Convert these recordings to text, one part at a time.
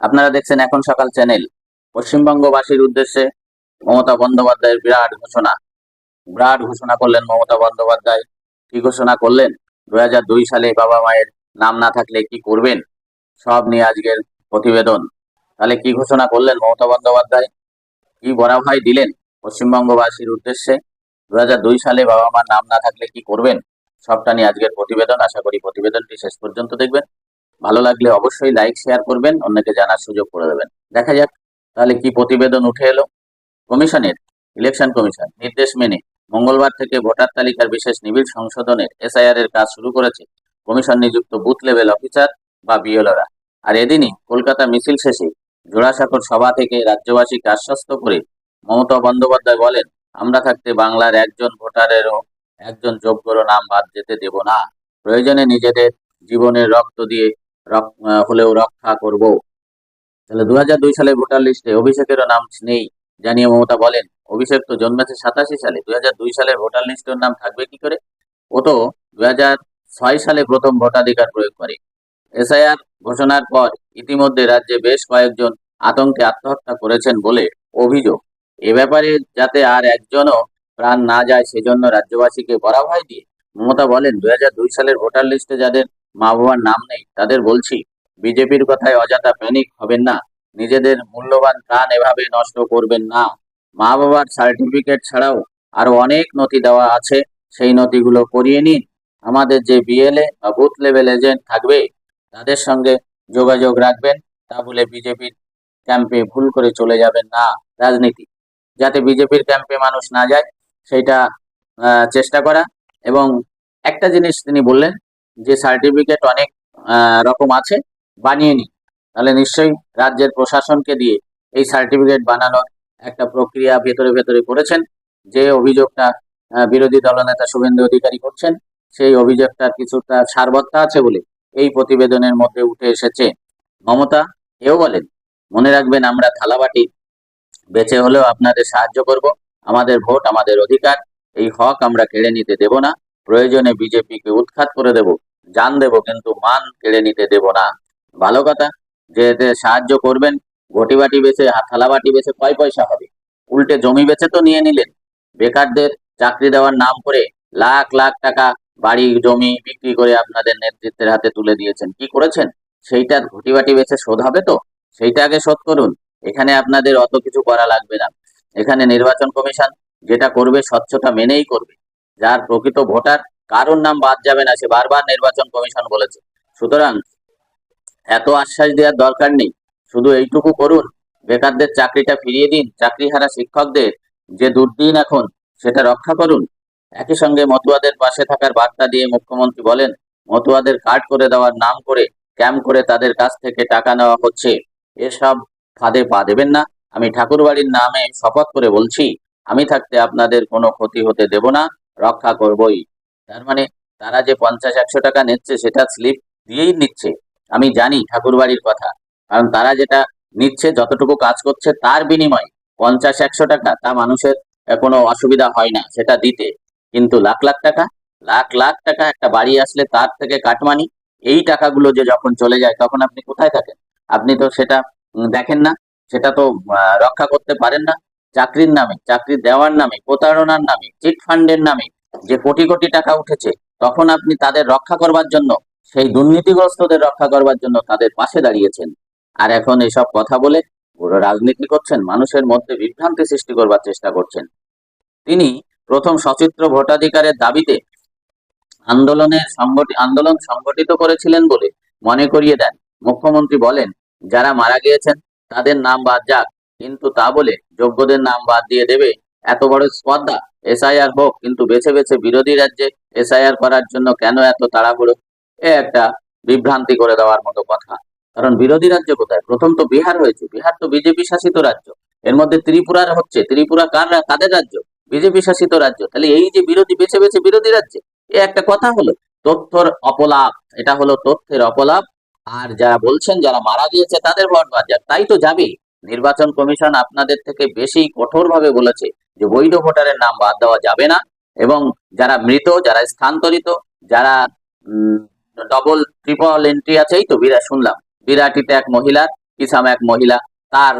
আপনারা দেখছেন এখন সকাল চ্যানেল পশ্চিমবঙ্গবাসীর উদ্দেশ্যে মমতা বন্দ্যোপাধ্যায়ের বিরাট ঘোষণা। বিরাট ঘোষণা করলেন মমতা বন্দ্যোপাধ্যায়। কি ঘোষণা করলেন? দু হাজার দুই সালে বাবা মায়ের নাম না থাকলে কি করবেন? সব নিয়ে আজকের প্রতিবেদন। তাহলে কি ঘোষণা করলেন মমতা বন্দ্যোপাধ্যায়? কি বরাভাই দিলেন পশ্চিমবঙ্গবাসীর উদ্দেশ্যে? দু হাজার দুই সালে বাবা মার নাম না থাকলে কি করবেন? সবটা নিয়ে আজকের প্রতিবেদন। আশা করি প্রতিবেদনটি শেষ পর্যন্ত দেখবেন। ভালো লাগলে অবশ্যই লাইক শেয়ার করবেন, অন্যকে জানার সুযোগ করে দেবেন। দেখা যাক, তাহলে কি প্রতিবেদন উঠে এলো? কমিশনের ইলেকশন কমিশন, নির্দেশ মেনে মঙ্গলবার থেকে ভোটার তালিকার বিশেষ নিবিড় সংশোধনের এসআইআর এর কাজ শুরু করেছে কমিশন নিযুক্ত বুথ লেভেল অফিসার বা বিএলরা আর এদিনই কলকাতা মিছিল শেষে জোড়াসাঁকোর সভা থেকে রাজ্যবাসীকে আশ্বস্ত করে মমতা বন্দ্যোপাধ্যায় বলেন, আমরা থাকতে বাংলার একজন ভোটারেরও একজন যোগ্যরও নাম বাদ যেতে দেব না। প্রয়োজনে নিজেদের জীবনের রক্ত দিয়ে হলেও রক্ষা করব। তাহলে দু সালে ভোটার লিস্টে অভিষেকেরও নাম নেই, জানিয়ে মমতা বলেন, অভিষেক তো জন্মেছে সাতাশি সালে দুই সালের ভোটার লিস্টের নাম থাকবে কি করে? ও তো ছয় সালে প্রথম ভোটাধিকার প্রয়োগ করে। এসআইআর ঘোষণার পর ইতিমধ্যে রাজ্যে বেশ কয়েকজন আতঙ্কে আত্মহত্যা করেছেন বলে অভিযোগ। এ ব্যাপারে যাতে আর একজনও প্রাণ না যায়, সেজন্য রাজ্যবাসীকে বরাভয় দিয়ে মমতা বলেন দুই সালের ভোটার লিস্টে যাদের মা বাবার নাম নেই, তাদের বলছি, বিজেপির কথায় অযথা প্যানিক হবেন না, নিজেদের মূল্যবান প্রাণ এভাবে নষ্ট করবেন না। মা বাবার সার্টিফিকেট ছাড়াও আরও অনেক নথি দেওয়া আছে, সেই নথিগুলো করিয়ে নিন। আমাদের যে বিএলএ বা বুথ লেভেল এজেন্ট থাকবে, তাদের সঙ্গে যোগাযোগ রাখবেন, তা বলে বিজেপির ক্যাম্পে ভুল করে চলে যাবেন না, রাজনীতি। যাতে বিজেপির ক্যাম্পে মানুষ না যায় সেইটা চেষ্টা করা। এবং একটা জিনিস তিনি বললেন যে সার্টিফিকেট অনেক রকম আছে, বানিয়ে নিন। তাহলে নিশ্চয়ই রাজ্যের প্রশাসনকে দিয়ে এই সার্টিফিকেট বানানোর একটা প্রক্রিয়া ভেতরে ভেতরে করেছেন। যে অভিযোগটা বিরোধী দলনেতা শুভেন্দু অধিকারী করছেন, সেই অভিযোগটার কিছুটা সারবত্তা আছে বলে এই প্রতিবেদনের মধ্যে উঠে এসেছে। মমতা এও বলেন, মনে রাখবেন, আমরা থালাবাটি বেঁচে হলেও আপনাদের সাহায্য করব। আমাদের ভোট, আমাদের অধিকার। এই হক আমরা কেড়ে নিতে দেব না। প্রয়োজনে বিজেপিকে উৎখাত করে দেব। জান দেব, কিন্তু মান কেড়ে নিতে দেব না। ভালো কথা যে সাহায্য করবেন, ঘটি বাটি বেছে থালা বাটি বেছে, কয় পয়সা হবে? উল্টে জমি বেছে তো নিয়ে নিলেন। বেকারদের চাকরি দেওয়ার নাম করে লাখ লাখ টাকা বাড়ি, জমি বিক্রি করে আপনাদের নেতৃত্বের হাতে তুলে দিয়েছেন। কি করেছেন? সেইটার ঘটি বাটি বেছে শোধ হবে তো? সেইটা আগে শোধ করুন। এখানে আপনাদের অত কিছু করা লাগবে না। এখানে নির্বাচন কমিশন যেটা করবে, স্বচ্ছতা মেনেই করবে। যার প্রকৃত ভোটার কারোর নাম বাদ যাবে না, সে বারবার নির্বাচন কমিশন বলেছে। সুতরাং এত আশ্বাস দেওয়ার দরকার নেই। শুধু এইটুকু করুন, বেকারদের চাকরিটা ফিরিয়ে দিন, চাকরিহারা শিক্ষকদের যে দুর্দিন এখন, সেটা রক্ষা করুন। একই সঙ্গে মতুয়াদের পাশে থাকার বার্তা দিয়ে মুখ্যমন্ত্রী বলেন, মতুয়াদের কার্ড করে দেওয়ার নাম করে, ক্যাম্প করে তাদের কাছ থেকে টাকা নেওয়া হচ্ছে। এসব ফাঁদে পা দেবেন না। আমি ঠাকুরবাড়ির নামে শপথ করে বলছি, আমি থাকতে আপনাদের কোনো ক্ষতি হতে দেব না, রক্ষা করবই। তার মানে তারা যে পঞ্চাশ, একশো টাকা নিচ্ছে, সেটা স্লিপ দিয়েই নিচ্ছে। আমি জানি ঠাকুরবাড়ির কথা। কারণ তারা যেটা নিচ্ছে, যতটুকু কাজ করছে, তার বিনিময়ে পঞ্চাশ, একশো টাকা, তা মানুষের কোনো অসুবিধা হয় না, সেটা দিতে। কিন্তু লাখ লাখ টাকা, লাখ লাখ টাকা একটা বাড়ি আসলে তার থেকে কাটমানি, এই টাকাগুলো যে যখন চলে যায়, তখন আপনি কোথায় থাকেন? আপনি তো সেটা দেখেন না, সেটা তো রক্ষা করতে পারেন না। চাকরির নামে, চাকরি দেওয়ার নামে, প্রতারণার নামে, চিট ফান্ডের নামে যে কোটি কোটি টাকা উঠেছে, তখন আপনি তাদের রক্ষা করবার জন্য, সেই দুর্নীতিগ্রস্তদের রক্ষা করবার জন্য তাদের পাশে দাঁড়িয়েছেন। আর এখন এসব কথা বলে পুরো রাজনীতি করছেন, মানুষের মধ্যে বিভ্রান্তি সৃষ্টি করবার চেষ্টা করছেন। তিনি প্রথম সচিত্র ভোটাধিকারের দাবিতে আন্দোলনের আন্দোলন সংগঠিত করেছিলেন বলে মনে করিয়ে দেন। মুখ্যমন্ত্রী বলেন, যারা মারা গিয়েছেন, তাদের নাম বাদ যাক, কিন্তু তা বলে যোগ্যদের নাম বাদ দিয়ে দেবে এত বড় স্পর্ধা? এসআইআর হোক, কিন্তু বেছে বেছে বিরোধী রাজ্যে এসআইআর করার জন্য কেন এত তাড়াহুড়ো? এ একটা বিভ্রান্তি করে দেওয়ার মতো কথা। কারণ বিরোধী রাজ্য কোথায়? প্রথম তো বিহার হয়েছে। বিহার তো বিজেপি শাসিত রাজ্য। এর মধ্যে ত্রিপুরার হচ্ছে। ত্রিপুরা কার কাদের রাজ্য? বিজেপি শাসিত রাজ্য। তাহলে এই যে বিরোধী, বেছে বেছে বিরোধী রাজ্যে, এ একটা কথা হলো, তথ্যর অপলাপ। এটা হলো তথ্যের অপলাপ। আর যারা বলছেন, যারা মারা গিয়েছে, তাদের ভোট বাদ যাক, তাই তো যাবে নির্বাচন কমিশন আপনাদের থেকে বেশি কঠোরভাবে বলেছে যে বৈধ ভোটারের নাম বাদ দেওয়া যাবে না এবং যারা মৃত, যারা স্থানান্তরিত, যারা ডবল ট্রিপল এন্ট্রি আছে এই তো বিরাট শুনলাম। বিরাটিতে এক মহিলার কিসাম এক মহিলা, তার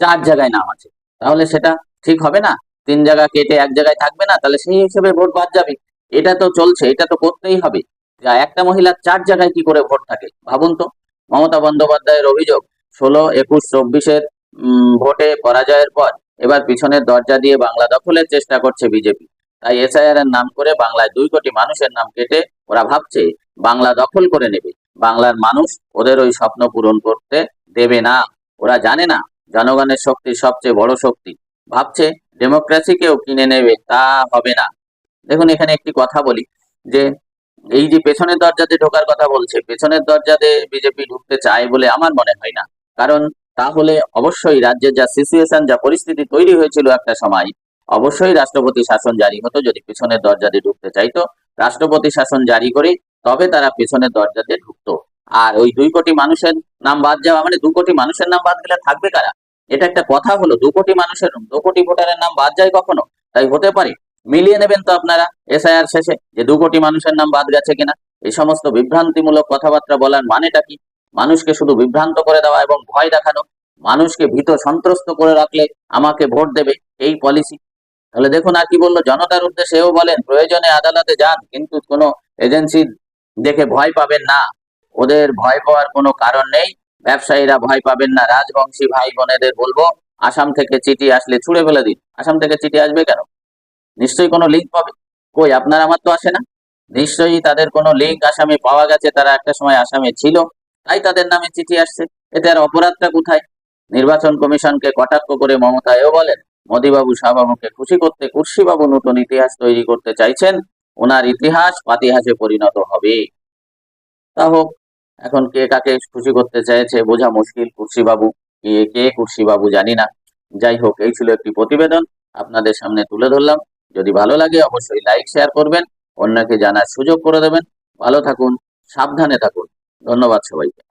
চার জায়গায় নাম আছে। তাহলে সেটা ঠিক হবে না? তিন জায়গা কেটে এক জায়গায় থাকবে না? তাহলে সেই হিসেবে ভোট বাদ যাবে। এটা তো চলছে, এটা তো করতেই হবে। একটা মহিলার চার জায়গায় কি করে ভোট থাকে? ভাবুন তো। মমতা বন্দ্যোপাধ্যায়ের অভিযোগ ষোলো একুশ চব্বিশের ভোটে পরাজয়ের পর এবার পিছনের দরজা দিয়ে বাংলা দখলের চেষ্টা করছে বিজেপি। তাই এসআইআর এর নাম করে বাংলায় দুই কোটি মানুষের নাম কেটে ওরা ভাবছে বাংলা দখল করে নেবে। বাংলার মানুষ ওদের ওই স্বপ্ন পূরণ করতে দেবে না। ওরা জানে না জনগণের শক্তি সবচেয়ে বড় শক্তি। ভাবছে ডেমোক্রেসিকেও কিনে নেবে তা হবে না। দেখুন, এখানে একটি কথা বলি যে এই যে পেছনের দরজাতে ঢোকার কথা বলছে, পেছনের দরজাতে বিজেপি ঢুকতে চায় বলে আমার মনে হয় না। কারণ তাহলে অবশ্যই রাজ্যের যা সিচুয়েশন যা পরিস্থিতি তৈরি হয়েছিল একটা সময়, অবশ্যই রাষ্ট্রপতি শাসন জারি হতো যদি পেছনের দরজাতে ঢুকতে চাইতো। রাষ্ট্রপতি শাসন জারি করে তবে তারা পেছনের দরজাতে ঢুকতো। আর ওই দুই কোটি মানুষের নাম বাদ যাওয়া মানে দু কোটি মানুষের নাম বাদ গেলে থাকবে কারা? এটা একটা কথা হলো, দু কোটি মানুষের, দু কোটি ভোটারের নাম বাদ যায় কখনো? তাই হতে পারে। মিলিয়ে নেবেন তো আপনারা এসআইআর শেষে যে দু কোটি মানুষের নাম বাদ গেছে কিনা। এই সমস্ত বিভ্রান্তিমূলক কথাবার্তা বলার মানেটা কি? মানুষকে শুধু বিভ্রান্ত করে দেওয়া এবং ভয় দেখানো, মানুষকে ভীত সন্ত্রস্ত করে রাখলে আমাকে ভোট দেবে এই পলিসি তাহলে দেখুন আর কি বলল, জনতার উদ্দেশ্যে এও বলেন, প্রয়োজনে আদালতে যান, কিন্তু কোনো এজেন্সি দেখে ভয় পাবেন না। ওদের ভয় পাওয়ার কোনো কারণ নেই। ব্যবসায়ীরা ভয় পাবেন না। রাজবংশী ভাই বোনেদের বলব, আসাম থেকে চিঠি আসলে ছুড়ে ফেলে দিন। আসাম থেকে চিঠি আসবে কেন? নিশ্চয়ই কোনো লিঙ্ক পাবে। কই, আপনার আমার তো আসে না? নিশ্চয়ই তাদের কোনো লিঙ্ক আসামে পাওয়া গেছে। তারা একটা সময় আসামে ছিল। তাই তাদের নামে চিঠি আসছে। এতে আর অপরাধটা কোথায়? নির্বাচন কমিশনকে কটাক্ষ করে মমতা এও বলেন, মোদীবাবু শাহবাবুকে খুশি করতে কুর্সিবাবু নতুন ইতিহাস তৈরি করতে চাইছেন, ওনার ইতিহাস পাতিহাসে পরিণত হবে। তা হোক, এখন কে কাকে খুশি করতে চাইছে বোঝা মুশকিল কুর্সিবাবু কে কে কুর্সিবাবু জানি না। যাই হোক, এই ছিল একটি প্রতিবেদন, আপনাদের সামনে তুলে ধরলাম। যদি ভালো লাগে, অবশ্যই লাইক, শেয়ার করবেন, অন্যকে জানার সুযোগ করে দেবেন। ভালো থাকুন, সাবধানে থাকুন। ধন্যবাদ সবাইকে।